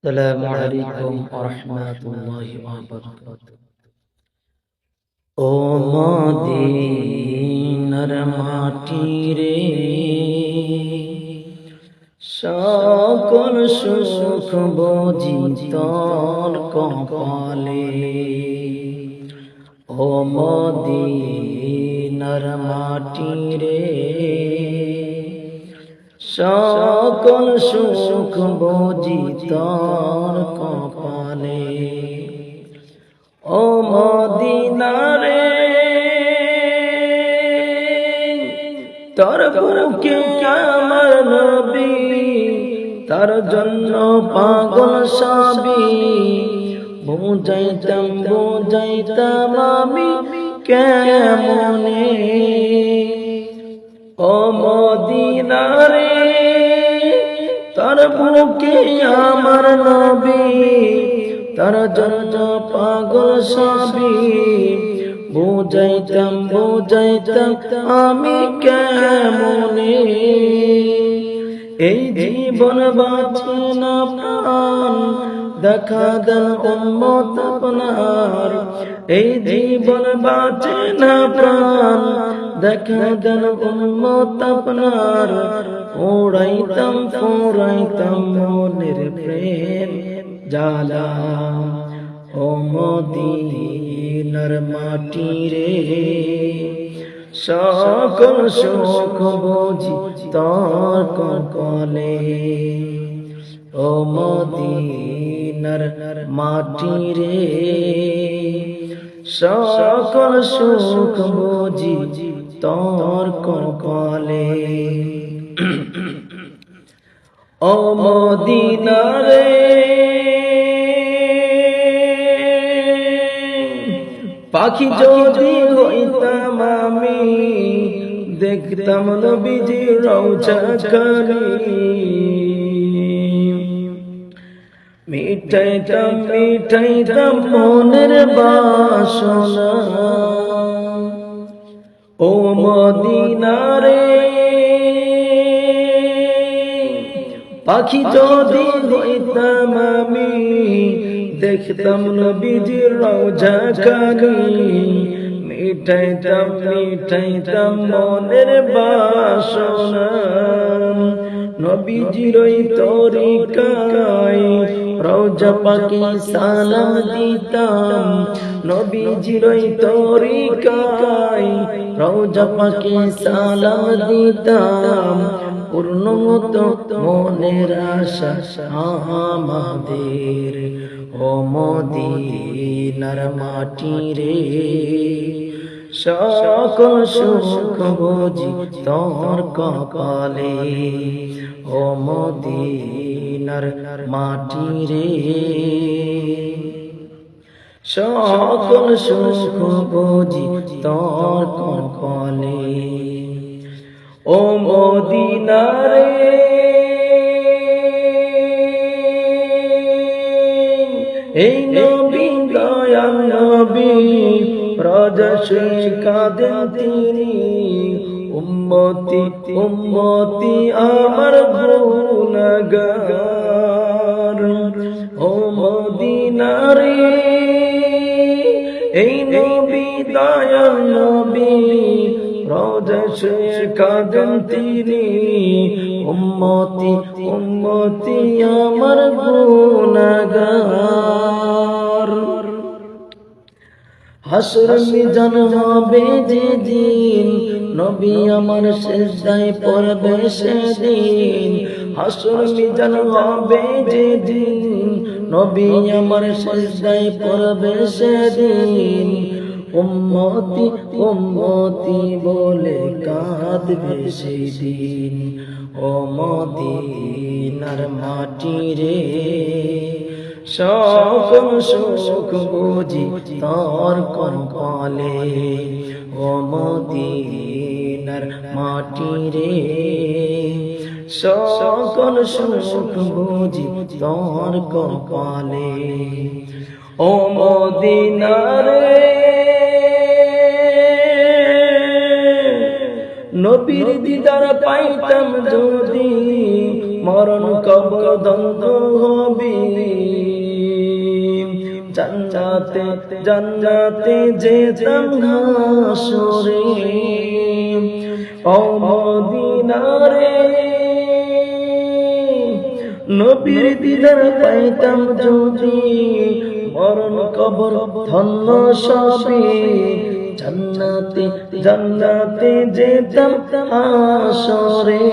السلام عليكم ورحمة الله وبركاته ও মদিনার মাটি রে সকল সুখ বুঝি তোর কপালে ও মদিনার মাটি রে সকল সুখ বুঝি তোর কপালে। ও মদিনারে, তোর বুকে আমার নবী, তার জন্য পাগল সবই। বুঝাইতাম বুঝাইতাম আমি কেমনে? ও মদিনারে তার বুকে আমার নবী, তার জন্য পাগল সবই বুঝাইতাম বুঝাইতাম আমি কেমনে? এই জীবন বাঁচে না প্রাণ, দেখা দেন উম্মত আপনার। এই জীবন বাঁচে না প্রাণ দেখা দেন উম্মত আপনার ওড়াইতাম ফোড়াইতাম মনের প্রেম জালা ও মদিনার মাটি রে সকল সুখ বুঝি তোর কলে ও মদিনার মাটি রে সকল সুখ বুঝি তোর কলে ও মদিনারে। পাখি যদি হইতাম আমি, দেখতাম নবীজি রৌচা কালি মিঠাইতাম মিঠাইতাম মনের বাসনা। ও মদিনারে পাখি যদি হইতাম আমি দেখতাম নবীজির রওজা কানি মিঠাইতাম মিঠাইতাম মনের বাসনা। নবীজির ওই তরিকায় রওজা পাকে সালাম দিতাম। নবীজির ওই তরিকায় রওজা পাকে সালাম দিতাম। পূর্ণ মতো মনের আশা আমাদের, ও মদিনার মাটি রে। সকল সুখ বুঝি তোর কপালে। ও মদিনার মাটি রে সকল সুখ বুঝি তোর কপালে ও মদিনারে কাঁদেন তিনি। উম্মতি উম্মতি আমার গুণগার ও মদিনারে এই নবী, দয়াল নবী রোজসে কাঁদেন তিনি। উম্মতি উম্মতি আমার হাসর মিজান হবে যে দিন নবী আমার শেষদায় পড়বে সেদিন। হাসর মিজান হবে যে দিন নবী আমার শেষদায় পড়বে সেদিন। উম্মতি উম্মতি বলে কাঁদবে সেদিন। ও মদিনার মাটি রে সকল সুখ বুঝি তোর কপালে। ও মদিনার মাটি রে, সকল সুখ বুঝি তোর কপালে। ও মদিনারে নবীর দিদার পাইতাম যদি মরণ কবর দ্বন্দ্ব হবি। জান্নাতে জান্নাতে যেতাম হাসরে ও মদিনারে, নবীর দিদার পাইতাম যদি, মরণ কবর ধন্য সবে। জান্নাতে জান্নাতে যেতাম আসরে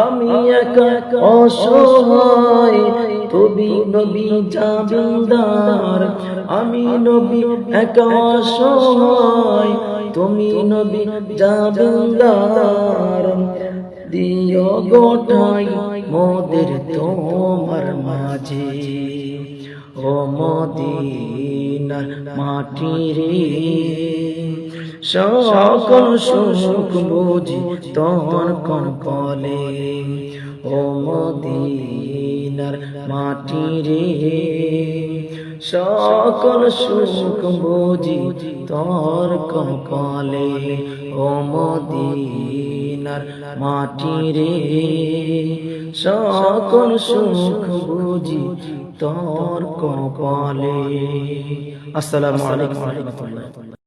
আমি একা অসহায় তবি নবী জাবিন্দার আমি নবী একা অসহায়, তুমি নবী জাবিন্দার দিও গোটাই মোদের তোমার মাঝে। ও মদিনার মাটি রে সকল সুখ বুঝি তোর কোন কলে ও মদিনার মাটি রে, সকল সুখ বুঝি তোর কোন কলে ও মদিনার মাটি রে, সকল সুখ বুঝি তোর কপালে আসসালামু আলাইকুম